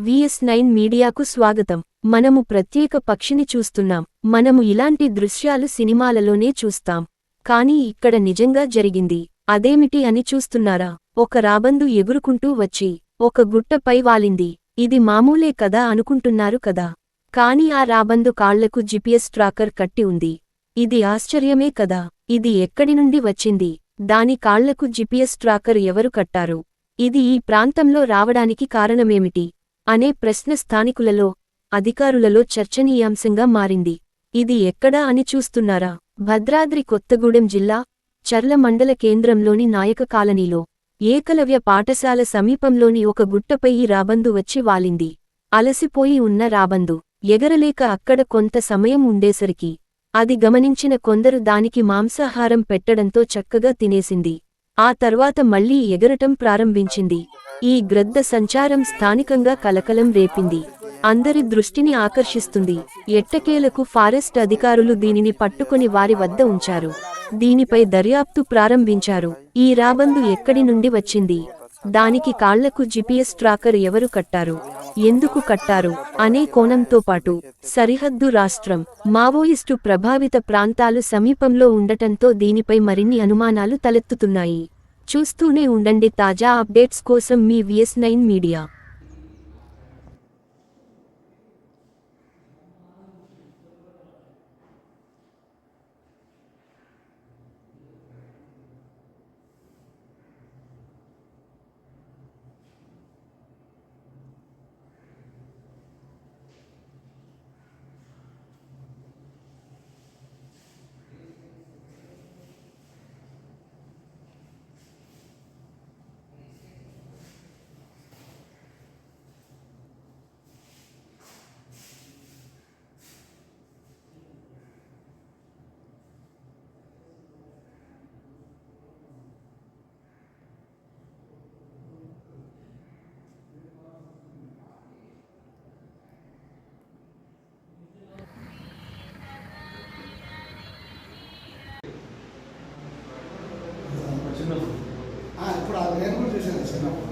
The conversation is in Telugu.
విఎస్ నైన్ మీడియాకు స్వాగతం. మనము ప్రత్యేక పక్షిని చూస్తున్నాం. మనము ఇలాంటి దృశ్యాలు సినిమాలలోనే చూస్తాం. కానీ ఇక్కడ నిజంగా జరిగింది. అదేమిటి అని చూస్తున్నారా? ఒక రాబందు ఎగురుకుంటూ వచ్చి ఒక గుట్టపై వాలింది. ఇది మామూలే కదా అనుకుంటున్నారు కదా. కాని ఆ రాబందు కాళ్ళకు జిపిఎస్ ట్రాకర్ కట్టి ఉంది. ఇది ఆశ్చర్యమే కదా. ఇది ఎక్కడి నుండి వచ్చింది? దాని కాళ్ళకు జిపిఎస్ ట్రాకర్ ఎవరు కట్టారు? ఇది ఈ ప్రాంతంలో రావడానికి కారణమేమిటి? అనే ప్రశ్న స్థానికులలో అధికారులలో చర్చనీయాంశంగా మారింది. ఇది ఎక్కడా అని చూస్తున్నారా? భద్రాద్రి కొత్తగూడెం జిల్లా చర్ల మండల కేంద్రంలోని నాయక కాలనీలో ఏకలవ్య పాఠశాల సమీపంలోని ఒక గుట్టపై ఈ రాబందు వచ్చి వాలింది. అలసిపోయి ఉన్న రాబందు ఎగరలేక అక్కడ కొంత సమయం ఉండేసరికి అది గమనించిన కొందరు దానికి మాంసాహారం పెట్టడంతో చక్కగా తినేసింది. ఆ తర్వాత మళ్ళీ ఎగరటం ప్రారంభించింది. ఈ గ్రద్ద సంచారం స్థానికంగా కలకలం రేపింది. అందరి దృష్టిని ఆకర్షిస్తుంది. ఎట్టకేలకు ఫారెస్ట్ అధికారులు దీనిని పట్టుకుని వారి వద్ద ఉంచారు. దీనిపై దర్యాప్తు ప్రారంభించారు. ఈ రాబందు ఎక్కడి నుండి వచ్చింది? దానికి కాళ్ళకు జిపిఎస్ ట్రాకర్ ఎవరు కట్టారు? ఎందుకు కట్టారు? అనే కోణంతో పాటు సరిహద్దు రాష్ట్రం మావోయిస్టు ప్రభావిత ప్రాంతాలు సమీపంలో ఉండటంతో దీనిపై మరిన్ని అనుమానాలు తలెత్తుతున్నాయి. చూస్తూనే ఉండండి తాజా అప్డేట్స్ కోసం మీ విఎస్ నైన్ మీడియా. నేను కూడా చూశాను